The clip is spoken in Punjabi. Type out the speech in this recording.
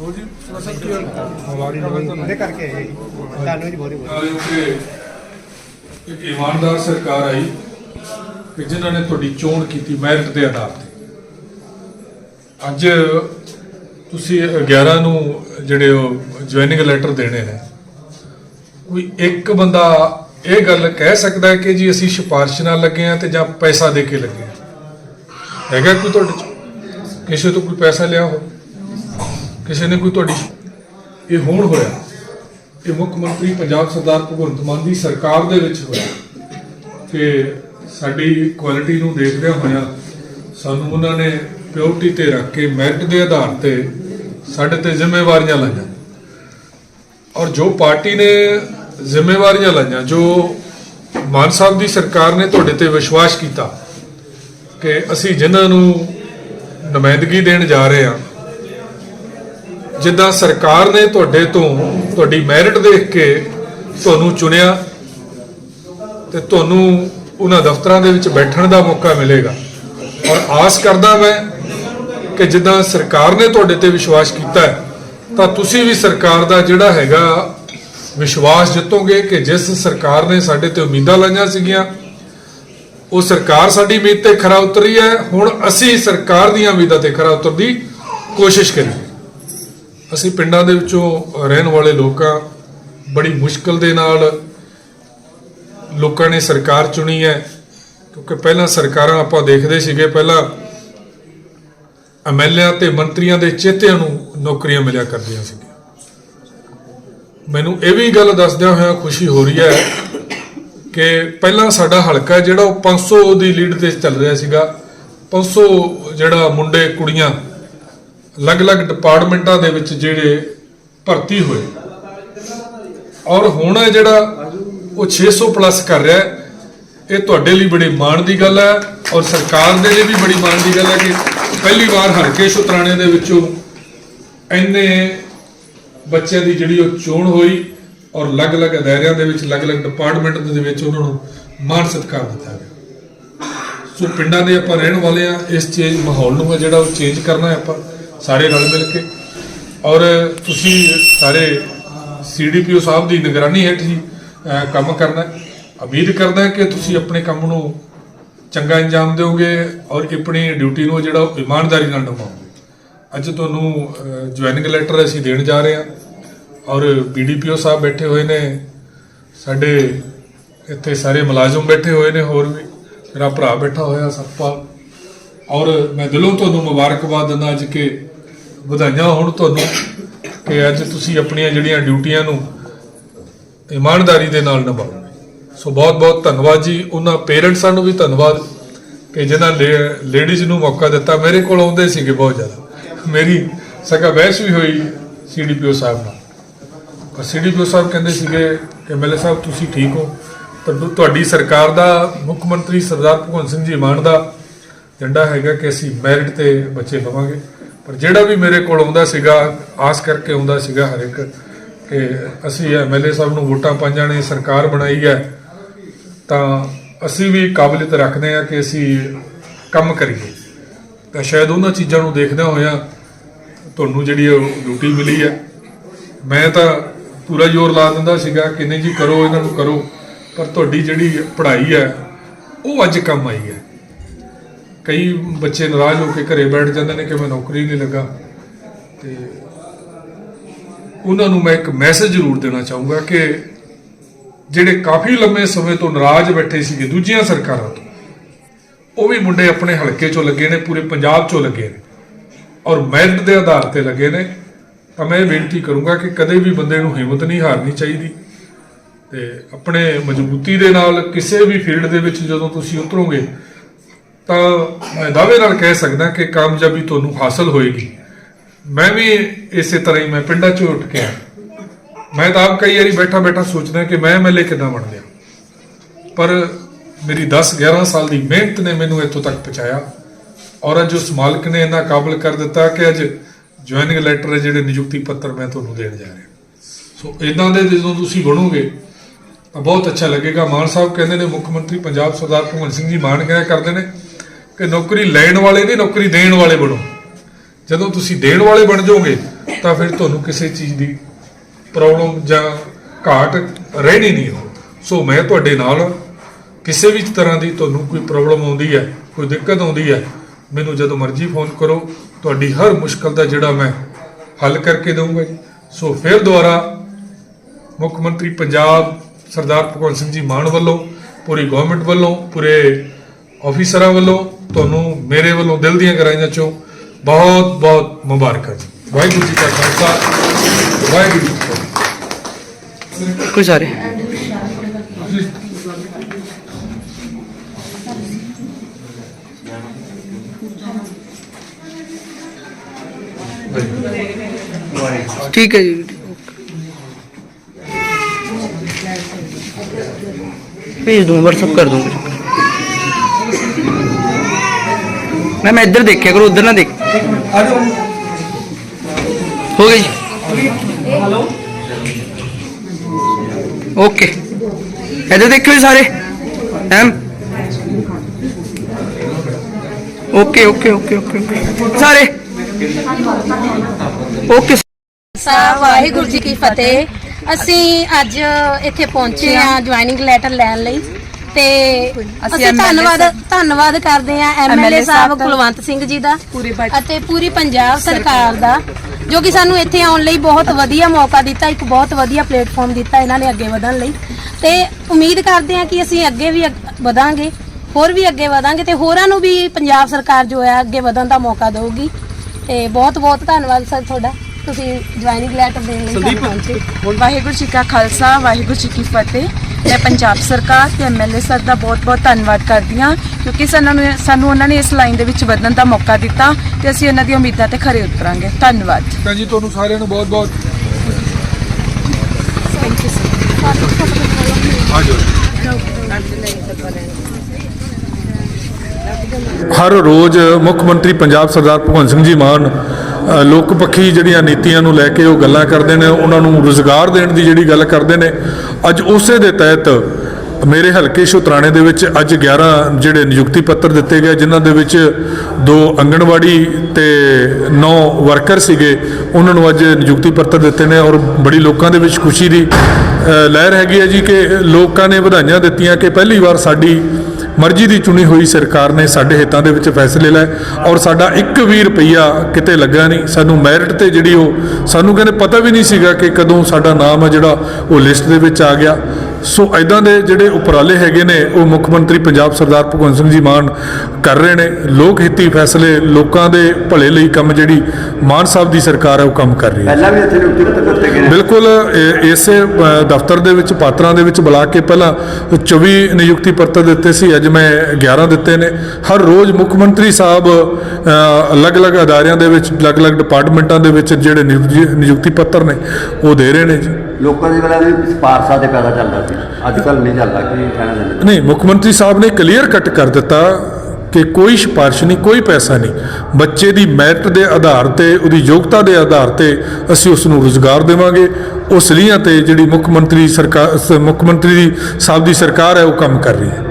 ਹੋ ਜੀ ਪ੍ਰਸ਼ਨ ਕੀ ਹੋਣਾ ਉਹਦੇ ਕਰਕੇ ਆਏ ਜੀ ਤੁਹਾਨੂੰ ਜੀ ਬਹੁਤ ਬਹੁਤ ਇੱਕ ਇਮਾਨਦਾਰ ਸਰਕਾਰ ਆਈ ਕਿ ਜਿਨ੍ਹਾਂ ਨੇ ਤੁਹਾਡੀ ਚੋਣ ਕੀਤੀ ਮੈਰਿਟ ਦੇ ਆਧਾਰ ਤੇ। ਅੱਜ ਤੁਸੀਂ 11 ਨੂੰ ਜਿਹੜੇ ਉਹ ਜੁਆਇਨਿੰਗ ਲੈਟਰ ਦੇਣੇ ਨੇ, ਕੋਈ ਇੱਕ ਬੰਦਾ ਇਹ ਗੱਲ ਕਹਿ ਸਕਦਾ ਹੈ ਕਿ ਜੀ ਅਸੀਂ ਸਿਫਾਰਿਸ਼ ਨਾਲ ਲੱਗੇ ਆ ਤੇ ਜਾਂ ਪੈਸਾ ਦੇ ਕੇ ਲੱਗੇ ਆ ਹੈਗਾ ਕੋਈ ਤੁਹਾਡੇ ਚ? ਕਿਸੇ ਤੋਂ ਕੋਈ ਪੈਸਾ ਲਿਆ ਹੋ ਕਿਸੇ ਨੇ ਕੋਈ ਤੁਹਾਡੀ ਇਹ ਹੁਣ ਹੋਇਆ। ਇਹ ਮੁੱਖ ਮੰਤਰੀ ਪੰਜਾਬ ਸਰਦਾਰ ਭਗਵੰਤ ਮਾਨ ਦੀ ਸਰਕਾਰ ਦੇ ਵਿੱਚ ਹੋਇਆ। ਕਿ ਸਾਡੀ ਕੁਆਲਿਟੀ ਨੂੰ ਦੇਖਦਿਆਂ ਹੋਇਆਂ ਸਾਨੂੰ ਉਹਨਾਂ ਨੇ ਪਿਓਰਟੀ ਤੇ ਰੱਖ ਕੇ ਮੈਰਿਟ ਦੇ ਆਧਾਰ ਤੇ ਸਾਡੇ ਤੇ ਜ਼ਿੰਮੇਵਾਰੀਆਂ ਲਾਈਆਂ। ਔਰ ਜੋ ਪਾਰਟੀ ਨੇ ਜ਼ਿੰਮੇਵਾਰੀਆਂ ਲਾਈਆਂ ਜੋ ਮਾਨ ਸਾਹਿਬ ਦੀ ਸਰਕਾਰ ਨੇ ਤੁਹਾਡੇ ਤੇ ਵਿਸ਼ਵਾਸ ਕੀਤਾ ਕਿ ਅਸੀਂ ਜਿਨ੍ਹਾਂ ਨੂੰ ਨੁਮਾਇੰਦਗੀ ਦੇਣ ਜਾ ਰਹੇ ਹਾਂ, ਜਿੱਦਾਂ ਸਰਕਾਰ ਨੇ ਤੁਹਾਡੇ ਤੋਂ ਤੁਹਾਡੀ ਮੈਰਿਟ ਦੇਖ ਕੇ ਤੁਹਾਨੂੰ ਚੁਣਿਆ ਤੇ ਤੁਹਾਨੂੰ ਉਹਨਾਂ ਦਫ਼ਤਰਾਂ ਦੇ ਵਿੱਚ ਬੈਠਣ ਦਾ ਮੌਕਾ ਮਿਲੇਗਾ। ਔਰ ਆਸ ਕਰਦਾ ਮੈਂ ਕਿ ਜਿੱਦਾਂ ਸਰਕਾਰ ਨੇ ਤੁਹਾਡੇ ਤੇ ਵਿਸ਼ਵਾਸ ਕੀਤਾ ਹੈ, ਤਾਂ ਤੁਸੀਂ ਵੀ ਸਰਕਾਰ ਦਾ ਜਿਹੜਾ ਹੈਗਾ ਵਿਸ਼ਵਾਸ ਜਿੱਤੋਗੇ ਕਿ ਜਿਸ ਸਰਕਾਰ ਨੇ ਸਾਡੇ ਤੇ ਉਮੀਦਾਂ ਲਾਈਆਂ ਸੀਗੀਆਂ, ਉਹ ਸਰਕਾਰ ਸਾਡੀ ਉਮੀਦ ਤੇ ਖਰਾ ਉਤਰੀ ਹੈ। ਹੁਣ ਅਸੀਂ ਸਰਕਾਰ ਦੀਆਂ ਉਮੀਦਾਂ ਤੇ ਖਰਾ ਉਤਰਨ ਦੀ ਕੋਸ਼ਿਸ਼ ਕਰੀਏ। ਅਸੀਂ ਪਿੰਡਾਂ ਦੇ ਵਿੱਚੋਂ ਰਹਿਣ ਵਾਲੇ ਲੋਕਾਂ ਬੜੀ ਮੁਸ਼ਕਲ ਦੇ ਨਾਲ ਲੋਕਾਂ ਨੇ ਸਰਕਾਰ ਚੁਣੀ ਹੈ, ਕਿਉਂਕਿ ਪਹਿਲਾਂ ਸਰਕਾਰਾਂ ਆਪਾਂ ਦੇਖਦੇ ਸੀਗੇ, ਪਹਿਲਾਂ ਐਮਐਲਏ ਤੇ ਮੰਤਰੀਆਂ ਦੇ ਚੇਤਿਆਂ ਨੂੰ ਨੌਕਰੀਆਂ ਮਿਲਿਆ ਕਰਦੀਆਂ ਸੀ ਮੈਨੂੰ ਇਹ ਵੀ ਗੱਲ ਦੱਸਦਿਆਂ ਹੋਇਆ ਖੁਸ਼ੀ ਹੋ ਰਹੀ ਹੈ ਕਿ ਪਹਿਲਾਂ ਸਾਡਾ ਹਲਕਾ ਜਿਹੜਾ ਉਹ 500 ਦੀ ਲੀਡ ਤੇ ਚੱਲ ਰਿਹਾ ਸੀਗਾ। 500 ਜਿਹੜਾ ਮੁੰਡੇ, ਕੁੜੀਆਂ ਅਲੱਗ-ਅਲੱਗ ਡਿਪਾਰਟਮੈਂਟਾਂ ਦੇ ਵਿੱਚ ਜਿਹੜੇ ਭਰਤੀ ਹੋਏ। ਔਰ ਹੁਣ ਜਿਹੜਾ ਉਹ 600 ਪਲੱਸ ਕਰ ਰਿਹਾ ਇਹ ਤੁਹਾਡੇ ਲਈ ਬੜੇ ਮਾਣ ਦੀ ਗੱਲ ਹੈ ਔਰ ਸਰਕਾਰ ਦੇ ਲਈ ਵੀ ਬੜੀ ਮਾਣ ਦੀ ਗੱਲ ਹੈ ਕਿ ਪਹਿਲੀ ਵਾਰ ਹਲਕੇ ਸ਼ੁਤਰਾਣੇ ਦੇ ਵਿੱਚੋਂ ਇੰਨੇ ਬੱਚਿਆਂ ਦੀ ਜਿਹੜੀ ਉਹ ਚੋਣ ਹੋਈ ਔਰ ਅਲੱਗ-ਅਲੱਗ ਅਦਾਰਿਆਂ ਦੇ ਵਿੱਚ, ਅਲੱਗ-ਅਲੱਗ ਡਿਪਾਰਟਮੈਂਟ ਦੇ ਵਿੱਚ ਉਹਨਾਂ ਨੂੰ ਮਾਣ ਸਤਿਕਾਰ ਦਿੱਤਾ ਗਿਆ। ਸੋ ਪਿੰਡਾਂ ਦੇ ਆਪਾਂ ਰਹਿਣ ਵਾਲੇ ਆ ਇਸ ਚੇਂਜ ਮਾਹੌਲ ਨੂੰ ਹੈ ਜਿਹੜਾ ਉਹ ਚੇਂਜ ਕਰਨਾ ਹੈ ਆਪਾਂ ਸਾਰੇ ਰਲ ਮਿਲ ਕੇ। ਔਰ ਤੁਸੀਂ ਸਾਰੇ ਸੀਡੀਪੀਓ ਸਾਹਿਬ ਦੀ ਨਿਗਰਾਨੀ ਹੇਠ ਹੀ ਕੰਮ ਕਰਨਾ ਉਮੀਦ ਕਰਦਾ ਕਿ ਤੁਸੀਂ ਆਪਣੇ ਕੰਮ ਨੂੰ ਚੰਗਾ ਅੰਜਾਮ ਦਿਓਗੇ ਔਰ ਆਪਣੀ ਡਿਊਟੀ ਨੂੰ ਜਿਹੜਾ ਉਹ ਇਮਾਨਦਾਰੀ ਨਾਲ ਨਿਭਾਓਗੇ। ਅੱਜ ਤੁਹਾਨੂੰ ਜੁਆਇਨਿੰਗ ਲੈਟਰ ਅਸੀਂ ਦੇਣ ਜਾ ਰਹੇ ਹਾਂ ਔਰ ਬੀਡੀਪੀਓ ਸਾਹਿਬ ਬੈਠੇ ਹੋਏ ਨੇ, ਸਾਡੇ ਇੱਥੇ ਸਾਰੇ ਮੁਲਾਜ਼ਮ ਬੈਠੇ ਹੋਏ ਨੇ ਹੋਰ ਵੀ, ਮੇਰਾ ਭਰਾ ਬੈਠਾ ਹੋਇਆ ਸਤਪਾਲ। ਔਰ ਮੈਂ ਦਿਲੋਂ ਤੁਹਾਨੂੰ ਮੁਬਾਰਕਬਾਦ ਦਿੰਦਾ ਅੱਜ ਕਿ ਵਧਾਈਆਂ ਹੋਣ ਤੁਹਾਨੂੰ, ਕਿ ਅੱਜ ਤੁਸੀਂ ਆਪਣੀਆਂ ਜਿਹੜੀਆਂ ਡਿਊਟੀਆਂ ਨੂੰ ਇਮਾਨਦਾਰੀ ਦੇ ਨਾਲ ਨਿਭਾਓ। ਸੋ ਬਹੁਤ ਬਹੁਤ ਧੰਨਵਾਦ ਜੀ। ਉਹਨਾਂ ਪੇਰੈਂਟਸਾਂ ਨੂੰ ਵੀ ਧੰਨਵਾਦ ਕਿ ਜਿਨ੍ਹਾਂ ਲੇਡੀਜ਼ ਨੂੰ ਮੌਕਾ ਦਿੱਤਾ। ਮੇਰੇ ਕੋਲ ਆਉਂਦੇ ਸੀਗੇ ਬਹੁਤ ਜ਼ਿਆਦਾ। ਮੇਰੀ ਸਗਾ ਬਹਿਸ ਵੀ ਹੋਈ ਸੀਡੀਪੀਓ ਸਾਹਿਬ ਨਾਲ। ਪਰ ਸੀਡੀਪੀਓ ਸਾਹਿਬ ਕਹਿੰਦੇ ਸੀਗੇ ਕਿ ਐਮਐਲਏ ਸਾਹਿਬ, ਤੁਸੀਂ ਠੀਕ ਹੋ? ਤੁਹਾਨੂੰ- ਤੁਹਾਡੀ ਸਰਕਾਰ ਦਾ, ਮੁੱਖ ਮੰਤਰੀ ਸਰਦਾਰ ਭਗਵੰਤ ਸਿੰਘ ਜੀ ਮਾਨ ਦਾ ਏਜੰਡਾ ਹੈਗਾ ਕਿ ਅਸੀਂ ਮੈਰਿਟ ਤੇ ਬੱਚੇ ਲਵਾਂਗੇ ਪਰ ਜਿਹੜਾ ਵੀ ਮੇਰੇ ਕੋਲ ਆਉਂਦਾ ਸੀਗਾ, ਆਸ ਕਰਕੇ ਆਉਂਦਾ ਸੀਗਾ ਹਰ ਇੱਕ, ਕਿ ਅਸੀਂ ਐਮਐਲਏ ਸਾਹਿਬ ਨੂੰ ਵੋਟਾਂ ਪਾਈਆਂ ਨੇ, ਸਰਕਾਰ ਬਣਾਈ ਹੈ, ਤਾਂ ਅਸੀਂ ਵੀ ਕਾਬਲੀਅਤ ਰੱਖਦੇ ਹਾਂ ਕਿ ਅਸੀਂ ਕੰਮ ਕਰੀਏ। ਤਾਂ ਸ਼ਾਇਦ ਉਹਨਾਂ ਚੀਜ਼ਾਂ ਨੂੰ ਦੇਖਦਿਆਂ ਹੋਇਆਂ ਤੁਹਾਨੂੰ ਜਿਹੜੀ ਉਹ ਡਿਊਟੀ ਮਿਲੀ ਹੈ। ਮੈਂ ਤਾਂ ਪੂਰਾ ਜ਼ੋਰ ਲਾ ਦਿੰਦਾ ਸੀਗਾ ਕਿ ਨਹੀਂ ਜੀ ਕਰੋ, ਇਹਨਾਂ ਨੂੰ ਕਰੋ। ਪਰ ਤੁਹਾਡੀ ਜਿਹੜੀ ਪੜ੍ਹਾਈ ਹੈ, ਉਹ ਅੱਜ ਕੰਮ ਆਈ ਹੈ। ਕਈ ਬੱਚੇ ਨਾਰਾਜ਼ ਹੋ ਕੇ ਘਰੇ ਬੈਠ ਜਾਂਦੇ ਨੇ ਕਿ ਮੈਂ ਨੌਕਰੀ ਨਹੀਂ ਲੱਗਾ। ਤੇ ਉਹਨਾਂ ਨੂੰ ਮੈਂ ਇੱਕ ਮੈਸੇਜ ਜ਼ਰੂਰ ਦੇਣਾ ਚਾਹੂੰਗਾ ਕਿ ਜਿਹੜੇ ਕਾਫੀ ਲੰਮੇ ਸਮੇਂ ਤੋਂ ਨਾਰਾਜ਼ ਬੈਠੇ ਸੀਗੇ, ਦੂਜੀਆਂ ਸਰਕਾਰਾਂ ਤੋਂ ਉਹ ਵੀ ਮੁੰਡੇ ਆਪਣੇ ਹਲਕੇ ਚੋਂ ਲੱਗੇ ਨੇ, ਪੂਰੇ ਪੰਜਾਬ ਚੋਂ ਲੱਗੇ ਨੇ ਔਰ ਮੈਰਿਟ ਦੇ ਆਧਾਰ ਤੇ ਲੱਗੇ ਨੇ। ਤਾਂ ਮੈਂ ਇਹ ਬੇਨਤੀ ਕਰੂੰਗਾ ਕਿ ਕਦੇ ਵੀ ਬੰਦੇ ਨੂੰ ਹਿੰਮਤ ਨਹੀਂ ਹਾਰਨੀ ਚਾਹੀਦੀ ਤੇ ਆਪਣੇ ਮਜ਼ਬੂਤੀ ਦੇ ਨਾਲ ਕਿਸੇ ਵੀ ਫੀਲਡ ਦੇ ਵਿੱਚ ਜਦੋਂ ਤੁਸੀਂ ਉਤਰੋਗੇ, ਤਾਂ ਮੈਂ ਦਾਅਵੇ ਨਾਲ ਕਹਿ ਸਕਦਾ ਕਿ ਕਾਮਯਾਬੀ ਤੁਹਾਨੂੰ ਹਾਸਲ ਹੋਏਗੀ। ਮੈਂ ਵੀ ਇਸੇ ਤਰ੍ਹਾਂ ਹੀ ਮੈਂ ਪਿੰਡਾਂ 'ਚੋਂ ਉੱਠ ਕੇ ਆਇਆ। ਮੈਂ ਤਾਂ ਆਪ ਕਈ ਵਾਰੀ ਬੈਠਾ ਬੈਠਾ ਸੋਚਦਾ ਕਿ ਮੈਂ ਐਮਐਲਏ ਕਿੱਦਾਂ ਬਣ ਗਿਆ ਪਰ ਮੇਰੀ 10 11 ਸਾਲ ਦੀ ਮਿਹਨਤ ਨੇ ਮੈਨੂੰ ਇੱਥੋਂ ਤੱਕ ਪਹੁੰਚਾਇਆ। ਔਰ ਅੱਜ ਉਸ ਮਾਲਕ ਨੇ ਇੰਨਾ ਕਾਬਲ ਕਰ ਦਿੱਤਾ ਕਿ ਅੱਜ ਜੁਆਇਨਿੰਗ ਲੈਟਰ ਹੈ ਜਿਹੜੇ ਨਿਯੁਕਤੀ ਪੱਤਰ ਮੈਂ ਤੁਹਾਨੂੰ ਦੇਣ ਜਾ ਰਿਹਾ। ਸੋ ਇਦਾਂ ਦੇ ਜਦੋਂ ਤੁਸੀਂ ਬਣੋਗੇ, ਤਾਂ ਬਹੁਤ ਅੱਛਾ ਲੱਗੇਗਾ। ਮਾਨ ਸਾਹਿਬ ਕਹਿੰਦੇ ਨੇ, ਮੁੱਖ ਮੰਤਰੀ ਪੰਜਾਬ ਸਰਦਾਰ ਭਗਵੰਤ ਸਿੰਘ ਜੀ ਮਾਨ ਕਹਿਆ ਕਰਦੇ ਨੇ ਕਿ ਨੌਕਰੀ ਲੈਣ ਵਾਲੇ ਨਹੀਂ, ਨੌਕਰੀ ਦੇਣ ਵਾਲੇ ਬਣੋ। ਜਦੋਂ ਤੁਸੀਂ ਦੇਣ ਵਾਲੇ ਬਣ ਜਾਓਗੇ, ਤਾਂ ਫਿਰ ਤੁਹਾਨੂੰ ਕਿਸੇ ਚੀਜ਼ ਦੀ ਪ੍ਰੋਬਲਮ ਜਾਂ ਘਾਟ ਰਹਿਣੀ ਨਹੀਂ ਹੋ ਸੋ ਮੈਂ ਤੁਹਾਡੇ ਨਾਲ ਕਿਸੇ ਵੀ ਤਰ੍ਹਾਂ ਦੀ ਤੁਹਾਨੂੰ ਕੋਈ ਪ੍ਰੋਬਲਮ ਆਉਂਦੀ ਹੈ, ਕੋਈ ਦਿੱਕਤ ਆਉਂਦੀ ਹੈ, ਮੈਨੂੰ ਜਦੋਂ ਮਰਜ਼ੀ ਫੋਨ ਕਰੋ, ਤੁਹਾਡੀ ਹਰ ਮੁਸ਼ਕਲ ਦਾ ਜਿਹੜਾ ਮੈਂ ਹੱਲ ਕਰਕੇ ਦਊਂਗਾ ਜੀ। ਸੋ ਫਿਰ ਦੁਬਾਰਾ ਮੁੱਖ ਮੰਤਰੀ ਪੰਜਾਬ ਸਰਦਾਰ ਭਗਵੰਤ ਸਿੰਘ ਜੀ ਮਾਨ ਵੱਲੋਂ, ਪੂਰੀ ਗਵਰਨਮੈਂਟ ਵੱਲੋਂ, ਪੂਰੇ ਆਫੀਸਰਾਂ ਵੱਲੋਂ, ਤੁਹਾਨੂੰ ਮੇਰੇ ਵੱਲੋਂ ਦਿਲ ਦੀਆਂ ਗਹਿਰਾਈਆਂ ਚੋਂ ਬਹੁਤ ਬਹੁਤ ਮੁਬਾਰਕਾਂ ਜੀ। ਵਾਹਿਗੁਰੂ ਜੀ ਕਾ ਖਾਲਸਾ, ਵਾਹਿਗੁਰੂ ਜੀ ਕੀ ਫਤਿਹ। ਕੋਈ ਸਾਰੇ ਠੀਕ ਹੈ ਜੀ ਭੇਜ ਦੂੰ WhatsApp ਕਰ ਦੂੰਗਾ ਮੈਂ ਮੈਂ ਇੱਧਰ ਦੇਖਿਆ ਕਰੋ ਉਧਰ ਨਾ ਦੇਖ ਹੋ ਗਈ ਜੀ ਓਕੇ ਇੱਧਰ ਦੇਖਿਓ ਜੀ ਸਾਰੇ M okay okay okay okay okay. ਸਾਰੇ। ਓਕੇ ਸਾਹਿਬ ਵਾਹਿਗੁਰੂ ਜੀ ਕੀ ਫਤਿਹ। ਅਸੀਂ ਅੱਜ ਇੱਥੇ ਪਹੁੰਚੇ ਆ ਜੁਆਇਨਿੰਗ ਲੈਟਰ ਲੈਣ ਲਈ ਤੇ ਅਸੀਂ ਧੰਨਵਾਦ ਧੰਨਵਾਦ ਕਰਦੇ ਆ ਐਮਐਲਏ ਸਾਹਿਬ ਕੁਲਵੰਤ ਸਿੰਘ ਜੀ ਦਾ ਅਤੇ ਪੂਰੀ ਪੰਜਾਬ ਸਰਕਾਰ ਦਾ ਜੋ ਕਿ ਸਾਨੂੰ ਇੱਥੇ ਆਉਣ ਲਈ ਬਹੁਤ ਵਧੀਆ ਮੌਕਾ ਦਿੱਤਾ ਇੱਕ ਬਹੁਤ ਵਧੀਆ ਪਲੇਟਫਾਰਮ ਦਿੱਤਾ ਇਹਨਾਂ ਨੇ ਅੱਗੇ ਵਧਣ ਲਈ। ਤੇ ਉਮੀਦ ਕਰਦੇ ਆ ਕਿ ਅਸੀਂ ਅੱਗੇ ਵੀ ਵਧਾਂਗੇ ਹੋਰ ਵੀ ਅੱਗੇ ਵਧਾਂਗੇ ਤੇ ਹੋਰਾਂ ਨੂੰ ਵੀ ਪੰਜਾਬ ਸਰਕਾਰ ਜੋ ਹੈ ਅੱਗੇ ਵਧਣ ਦਾ ਮੌਕਾ ਦੇਊਗੀ। ਤੇ ਬਹੁਤ ਬਹੁਤ ਧੰਨਵਾਦ ਸਰ ਤੁਹਾਡਾ ਤੁਸੀਂ ਜੁਆਇਨਿੰਗ ਲੈਟਰ ਦੇਣ ਲਈ ਸਾਨੂੰ ਪਹੁੰਚੇ ਵਾਹਿਗੁਰੂ ਜੀ ਕਾ ਖਾਲਸਾ ਵਾਹਿਗੁਰੂ ਜੀ ਕੀ ਫਤਿਹ ਮੈਂ ਪੰਜਾਬ ਸਰਕਾਰ ਤੇ ਐਮਐਲਏ ਸਰ ਦਾ ਬਹੁਤ-ਬਹੁਤ ਧੰਨਵਾਦ ਕਰਦੀ ਹਾਂ ਕਿਉਂਕਿ ਸਾਨੂੰ ਸਾਨੂੰ ਉਹਨਾਂ ਨੇ ਇਸ ਲਾਈਨ ਦੇ ਵਿੱਚ ਵਧਣ ਦਾ ਮੌਕਾ ਦਿੱਤਾ ਤੇ ਅਸੀਂ ਉਹਨਾਂ ਦੀ ਉਮੀਦਾਂ ਤੇ ਖਰੇ ਉਤਰਾਂਗੇ ਧੰਨਵਾਦ ਤਾਂ ਜੀ ਤੁਹਾਨੂੰ ਸਾਰਿਆਂ ਨੂੰ ਬਹੁਤ ਬਹੁਤ ਆ ਜਾਓ ਹਰ ਰੋਜ਼ ਮੁੱਖ ਮੰਤਰੀ ਪੰਜਾਬ ਸਰਦਾਰ ਭਗਵੰਤ ਸਿੰਘ ਜੀ ਮਾਨ ਲੋਕ ਪੱਖੀ ਜਿਹੜੀਆਂ ਨੀਤੀਆਂ ਨੂੰ ਲੈ ਕੇ ਉਹ ਗੱਲਾਂ ਕਰਦੇ ਨੇ, ਉਹਨਾਂ ਨੂੰ ਰੁਜ਼ਗਾਰ ਦੇਣ ਦੀ ਜਿਹੜੀ ਗੱਲ ਕਰਦੇ ਨੇ। ਅੱਜ ਉਸੇ ਦੇ ਤਹਿਤ ਮੇਰੇ ਹਲਕੇ ਸ਼ੁਤਰਾਣੇ ਦੇ ਵਿੱਚ ਅੱਜ 11 ਜਿਹੜੇ ਨਿਯੁਕਤੀ ਪੱਤਰ ਦਿੱਤੇ ਗਏ, ਜਿਨ੍ਹਾਂ ਦੇ ਵਿੱਚ ਦੋ ਅੰਗਣਵਾੜੀ ਤੇ 9 ਵਰਕਰ ਸੀਗੇ, ਉਹਨਾਂ ਨੂੰ ਅੱਜ ਨਿਯੁਕਤੀ ਪੱਤਰ ਦਿੱਤੇ ਨੇ ਔਰ ਬੜੀ ਲੋਕਾਂ ਦੇ ਵਿੱਚ ਖੁਸ਼ੀ ਦੀ ਲਹਿਰ ਹੈਗੀ ਹੈ ਜੀ ਕਿ ਲੋਕਾਂ ਨੇ ਵਧਾਈਆਂ ਦਿੱਤੀਆਂ ਕਿ ਪਹਿਲੀ ਵਾਰ ਸਾਡੀ ਮਰਜ਼ੀ ਦੀ ਚੁਣੀ ਹੋਈ ਸਰਕਾਰ ਨੇ ਸਾਡੇ ਹਿੱਤਾਂ ਦੇ ਵਿੱਚ ਫੈਸਲੇ ਲਏ ਔਰ ਸਾਡਾ 1 ਵੀ ਰੁਪਈਆ ਕਿਤੇ ਲੱਗਾ ਨਹੀਂ। ਸਾਨੂੰ ਮੈਰਿਟ ਤੇ ਜਿਹੜੀ ਉਹ ਸਾਨੂੰ ਕਹਿੰਦੇ ਪਤਾ ਵੀ ਨਹੀਂ ਸੀਗਾ ਕਿ ਕਦੋਂ ਸਾਡਾ ਨਾਮ ਆ ਜਿਹੜਾ ਉਹ ਲਿਸਟ ਦੇ ਵਿੱਚ ਆ ਗਿਆ। ਸੋ ਐਦਾਂ ਦੇ ਜਿਹੜੇ ਉਪਰਾਲੇ ਹੈਗੇ ਨੇ ਉਹ ਮੁੱਖ ਮੰਤਰੀ ਪੰਜਾਬ ਸਰਦਾਰ ਭਗਵੰਤ ਸਿੰਘ ਜੀ ਮਾਨ ਕਰ ਰਹੇ ਨੇ। ਲੋਕ ਹਿੱਤੀ ਫੈਸਲੇ ਲੋਕਾਂ ਦੇ ਭਲੇ ਲਈ ਕੰਮ ਜਿਹੜੀ ਮਾਨ ਸਾਹਿਬ ਦੀ ਸਰਕਾਰ ਹੈ ਉਹ ਕੰਮ ਕਰ ਰਹੀ ਹੈ। ਪਹਿਲਾਂ ਵੀ ਇੱਥੇ ਨਿਯੁਕਤੀ ਪੱਤਰ ਦਿੱਤੇ ਗਏ ਨੇ। ਬਿਲਕੁਲ ਇਸੇ ਦਫ਼ਤਰ ਦੇ ਵਿੱਚ ਪਾਤਰਾਂ ਦੇ ਵਿੱਚ ਬੁਲਾ ਕੇ ਪਹਿਲਾਂ 24 ਨਿਯੁਕਤੀ ਪੱਤਰ ਦਿੱਤੇ ਸੀ ਅੱਜ ਮੈਂ 11 ਦਿੱਤੇ ਨੇ। ਹਰ ਰੋਜ਼ ਮੁੱਖ ਮੰਤਰੀ ਸਾਹਿਬ ਅਲੱਗ-ਅਲੱਗ ਅਦਾਰਿਆਂ ਦੇ ਵਿੱਚ ਅਲੱਗ-ਅਲੱਗ ਡਿਪਾਰਟਮੈਂਟਾਂ ਦੇ ਵਿੱਚ ਜਿਹੜੇ ਨਿਯੁਕਤੀ ਪੱਤਰ ਨੇ ਉਹ ਦੇ ਰਹੇ ਨੇ ਜੀ। ਲੋਕਾਂ ਦੀ ਵੇਲੇ ਵੀ ਸਪਾਰਸਾ ਤੇ ਪੈਦਾ ਚੱਲਦਾ ਸੀ। ਅੱਜ ਕੱਲ ਨਹੀਂ ਚੱਲਦਾ, ਕੀ ਕਹਿਣਾ ਚਾਹੁੰਦੇ ਨਹੀਂ, ਮੁੱਖ ਮੰਤਰੀ ਸਾਹਿਬ ਨੇ ਕਲੀਅਰ ਕੱਟ ਕਰ ਦਿੱਤਾ ਕਿ ਕੋਈ ਸਿਫਾਰਿਸ਼ ਨਹੀਂ, ਕੋਈ ਪੈਸਾ ਨਹੀਂ। ਬੱਚੇ ਦੀ ਮੈਰਿਟ ਦੇ ਆਧਾਰ ਤੇ, ਉਹਦੀ ਯੋਗਤਾ ਦੇ ਆਧਾਰ ਤੇ ਅਸੀਂ ਉਸ ਨੂੰ ਰੋਜ਼ਗਾਰ ਦੇਵਾਂਗੇ। ਉਸ ਲੀਆਂ ਤੇ ਜਿਹੜੀ ਮੁੱਖ ਮੰਤਰੀ ਸਰਕਾਰ ਮੁੱਖ ਮੰਤਰੀ ਸਾਹਿਬ ਦੀ ਸਰਕਾਰ ਹੈ, ਉਹ ਕੰਮ ਕਰ ਰਹੀ ਹੈ।